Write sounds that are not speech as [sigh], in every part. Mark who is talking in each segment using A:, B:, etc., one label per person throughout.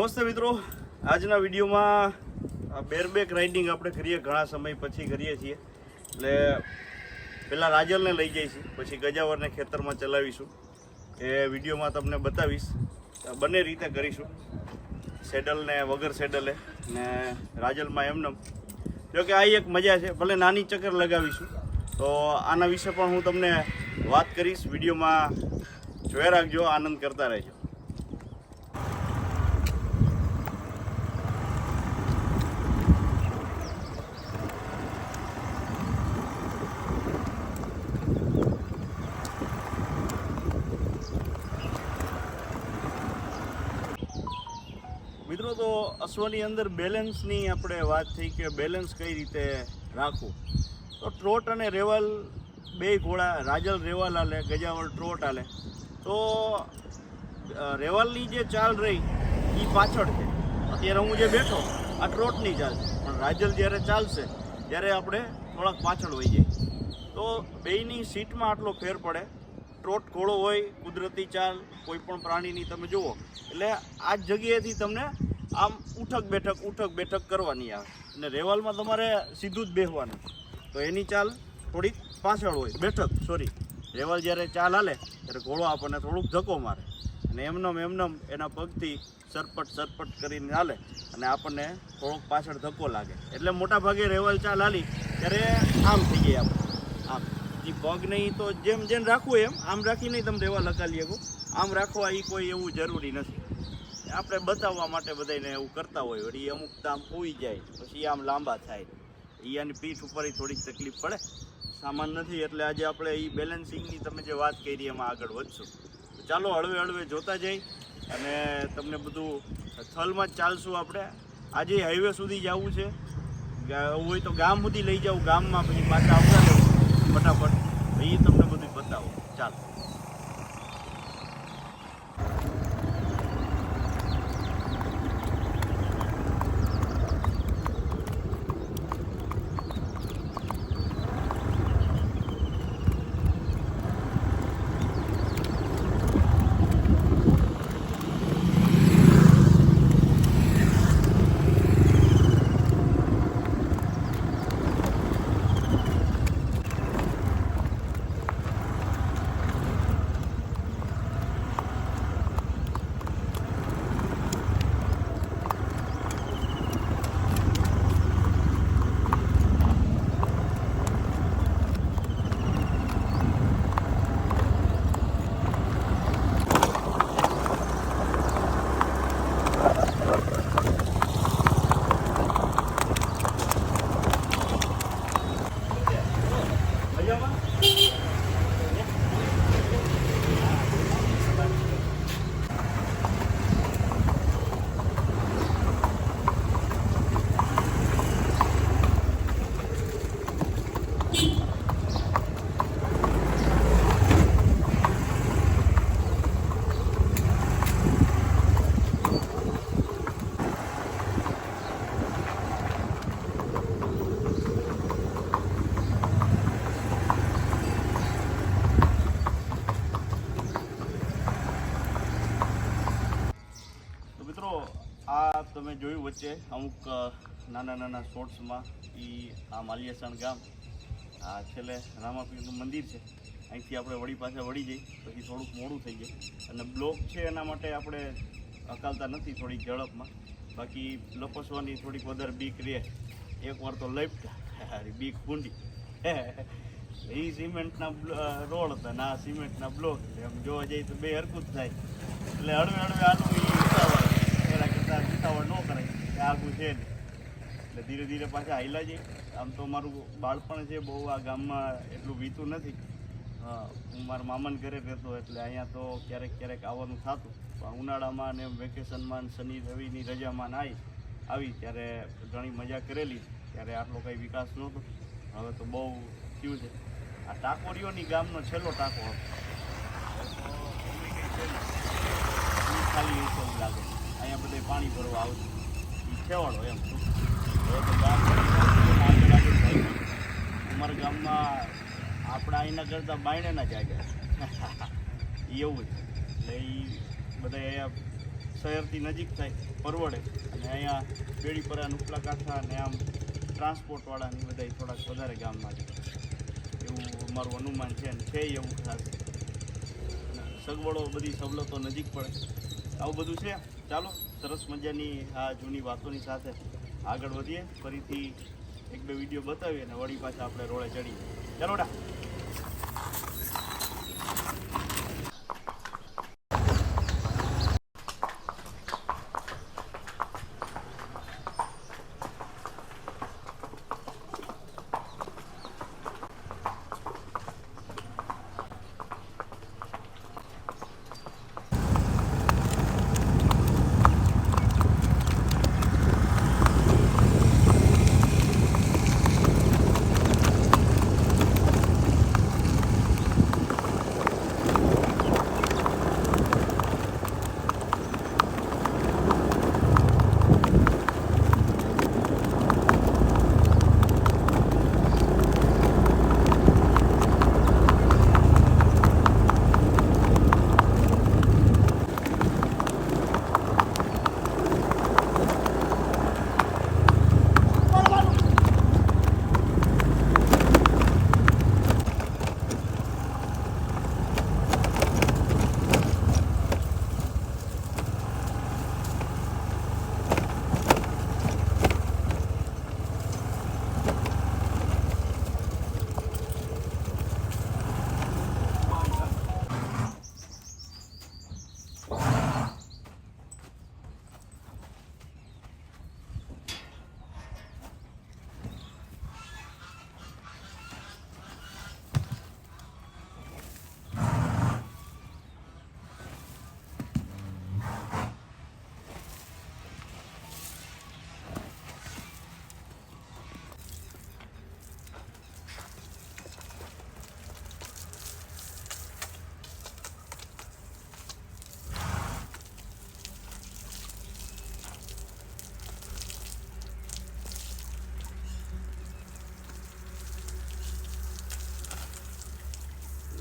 A: નમસ્તે મિત્રો. આજના વિડીયોમાં બેરબેક રાઇડિંગ આપણે કરીએ, ઘણા સમય પછી કરીએ છીએ. એટલે પહેલાં રાજલને લઈ છીએ, પછી ગજાવરને ખેતરમાં ચલાવીશું. એ વિડીયોમાં તમને બતાવીશ. બંને રીતે કરીશું. સેડલ ને વગર સેડલે ને રાજલમાં એમનેમ. જોકે આ એક મજા છે, ભલે નાની ચક્કર લગાવીશું. તો આના વિશે પણ હું તમને વાત કરીશ. વિડીયોમાં જોયા રાખજો, આનંદ કરતા રહેજો. મિત્રો, તો અશ્વની અંદર બેલેન્સની આપણે વાત થઈ કે બેલેન્સ કઈ રીતે રાખવું? તો ટ્રોટ અને રેવલ, બે ઘોડા, રાજલ રેવલ હાલે ગજાવળ ટ્રોટ હાલે તો રેવલની જે ચાલ રહી એ પાછળ છે. અત્યારે હું જે બેઠો, આ ટ્રોટની ચાલ છે. પણ રાજલ જ્યારે ચાલશે, ત્યારે આપણે થોડાક પાછળ વહી જઈએ. તો બેયની સીટમાં આટલો ફેર પડે. ઘોડો હોય, કુદરતી ચાલ, કોઈ પણ પ્રાણીની તમે જુઓ, એટલે આ જગ્યાએથી તમને આમ ઉઠક બેઠક ઉઠક બેઠક કરવાની આવે. અને રેવાલમાં તમારે સીધું જ બેહવાનું. તો એની ચાલ થોડીક પાછળ હોય. બેઠક સોરી રેવાલ જ્યારે ચાલ હાલે, ત્યારે ઘોડો આપણને થોડુંક ધક્કો મારે. અને એમનેમ એમનેમ એના પગથી સરપટ સરપટ કરીને હાલે. અને આપણને થોડોક પાછળ ધક્કો લાગે. એટલે મોટા ભાગે રેવાલ ચાલ હાલી, ત્યારે આમ થઈ ગઈ આપણે. એ પગ નહીં, તો જેમ જેમ રાખવું એમ, આમ રાખી નહીં તમે રેવા લગાલી શકો. આમ રાખવા એ કોઈ એવું જરૂરી નથી. આપણે બતાવવા માટે બધાને એવું કરતા હોય, વળી અમુક આમ હોઈ જાય, પછી આમ લાંબા થાય. એની પીઠ ઉપર થોડીક તકલીફ પડે. સામાન નથી, એટલે આજે આપણે એ બેલેન્સિંગની તમે જે વાત કરી એમાં આગળ વધશું. ચાલો હળવે હળવે જોતા જઈ અને તમને બધું થલમાં જ ચાલશું આપણે. આજે હાઈવે સુધી જવું છે. હોય તો ગામ સુધી લઈ જાઉં ગામમાં પછી પાછા આવતા ફટાફટ. એ તમને બધું બતાવો. ચાલો. Obrigada. જોયું વચ્ચે અમુક નાના નાના શોર્ટ્સમાં એ આ માલિયાસણ ગામ, આ છેલ્લે રામાપીરનું મંદિર છે. અહીંથી આપણે વળી પાછા વળી જઈ, પછી થોડુંક મોડું થઈ જાય અને બ્લોક છે એના માટે આપણે હકાલતા નથી થોડીક ઝડપમાં. બાકી લપસવાની થોડીક વધારે બીક રહે. એકવાર તો લપટા બીક ભૂંડી એ [laughs] સિમેન્ટના રોડ હતા ને આ સિમેન્ટના બ્લોક એમ જોવા જઈએ તો બે હરકું થાય. એટલે હળવે હળવે આનું ઈ ઉતાવળ એના કરતાં ઉતાવળ ન કરાય. કે આગું છે એટલે ધીરે ધીરે પાછા હાઈલા જઈએ આમ તો મારું બાળપણ છે, બહુ આ ગામમાં એટલું વીતું નથી. હું મારા મામાને ઘરે રહેતો એટલે અહીંયા તો ક્યારેક ક્યારેક આવવાનું થતું. પણ ઉનાળામાં ને વેકેશનમાં શનિ રવિની રજામાં આવી આવી ત્યારે ઘણી મજા કરેલી. ત્યારે આટલો કંઈ વિકાસ નહોતો. હવે તો બહુ થયું છે. આ ટાકોરીઓની ગામનો છેલ્લો ટાકો હતો. ખાલી એવું લાગે. અહીંયા બધે પાણી ભરવા આવશે. એ છેવાડો એમ. અમારા ગામમાં આપણા અહીંના કરતાં બાયણેના જાગ્યા [laughs] એવું છે. એટલે એ બધા અહીંયા શહેરથી નજીક થાય, પરવડે. અને અહીંયા બેડીપરા ઉપલા કાંઠા અને આમ ટ્રાન્સપોર્ટવાળાની બધા થોડાક વધારે ગામમાં છે. એવું મારું અનુમાન છે અને છે એવું ખાસ. સગવડો બધી સવલતો નજીક પડે. આવું બધું છે? ચાલો, સરસ મજાની આ જૂની વાતોની સાથે આગળ વધીએ. ફરીથી એક બે વીડિયો બતાવીએ અને વળી પાછા આપણે રોડે ચડીએ. ચાલો ડા.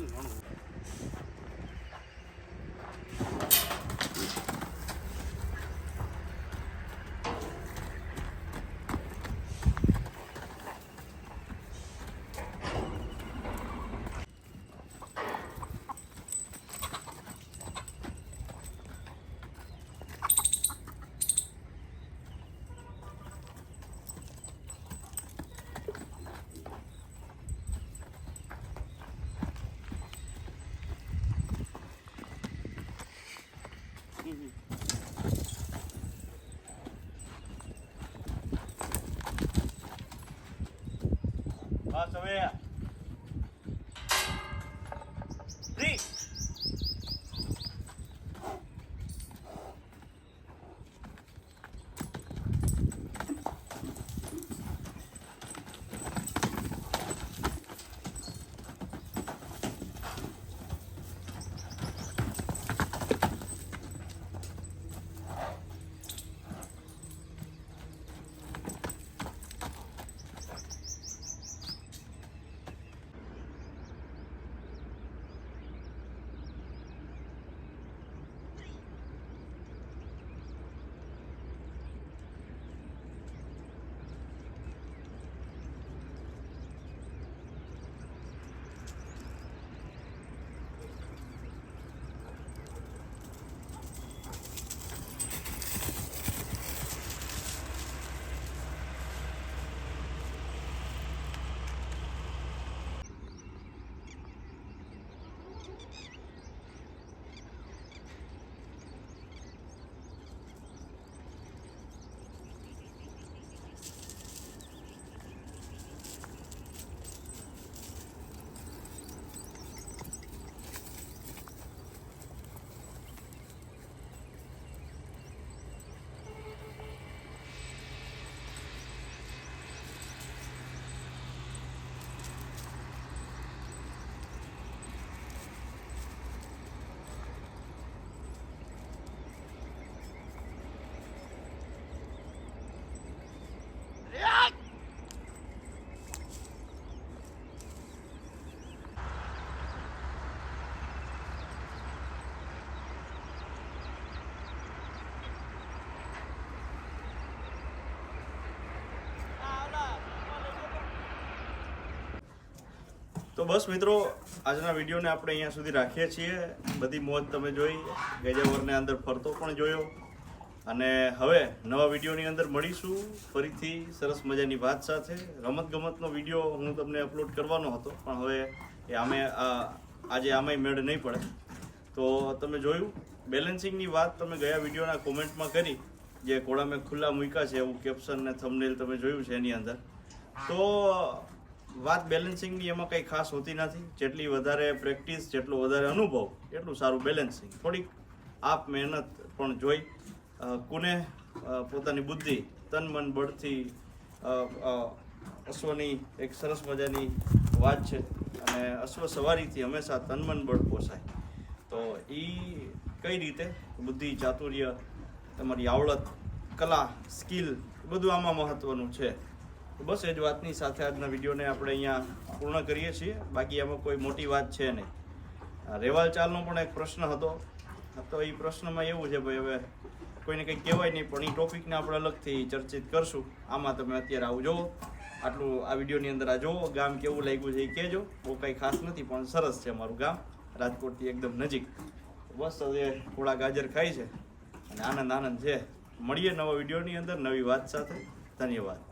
A: બસ તો બસ મિત્રો, આજના વિડીયોને આપણે અહીંયા સુધી રાખીએ છીએ. બધી મોજ તમે જોઈ, ગેજાવરને અંદર ફરતો પણ જોયો. અને હવે નવા વિડીયોની અંદર મળીશું. ફરીથી સરસ મજાની વાત સાથે. રમત ગમતનો વીડિયો હું તમને અપલોડ કરવાનો હતો, પણ હવે એ આમે આજે આમાંય મેળ નહીં પડે. તો તમે જોયું, બેલેન્સિંગની વાત તમે ગયા વિડીયોના કોમેન્ટમાં કરી, જે ઘોડા મેં ખુલ્લા મૂક્યા છે, એવું કેપ્શન ને થંબનેલ તમે જોયું છે એની અંદર. તો વાત બેલેન્સિંગની એમાં કંઈ ખાસ હોતી નથી. જેટલી વધારે પ્રેક્ટિસ જેટલો વધારે અનુભવ, એટલું સારું બેલેન્સિંગ થોડીક આપ મહેનત પણ જોઈ. કુને પોતાની બુદ્ધિ, તન, મન, બળથી અશ્વની એક સરસ મજાની વાત છે અને અશ્વ સવારીથી હંમેશા તન, મન, બળ પોસાય. તો એ કઈ રીતે? બુદ્ધિ, ચાતુર્ય, તમારી આવડત, કલા સ્કિલ બધું આમાં મહત્વનું છે. બસ એ જ વાતની સાથે આજના વિડીયોને આપણે અહીંયા પૂર્ણ કરીએ છીએ. બાકી આમાં કોઈ મોટી વાત છે નહીં. રેવાલ ચાલનો પણ એક પ્રશ્ન હતો. તો એ પ્રશ્નમાં એવું છે ભાઈ, હવે કોઈને કંઈ કહેવાય નહીં, પણ એ ટોપિકને આપણે અલગથી ચર્ચિત કરશું. આમાં તમે અત્યારે આવું જુઓ આટલું આ વિડીયોની અંદર આ જુઓ ગામ કેવું લાગ્યું છે એ કહેજો. બહુ કંઈ ખાસ નથી, પણ સરસ છે અમારું ગામ. રાજકોટથી એકદમ નજીક. બસ હવે થોડા ગાજર ખાય છે. અને આનંદ આનંદ છે. મળીએ નવા વિડીયોની અંદર. નવી વાત સાથે. ધન્યવાદ.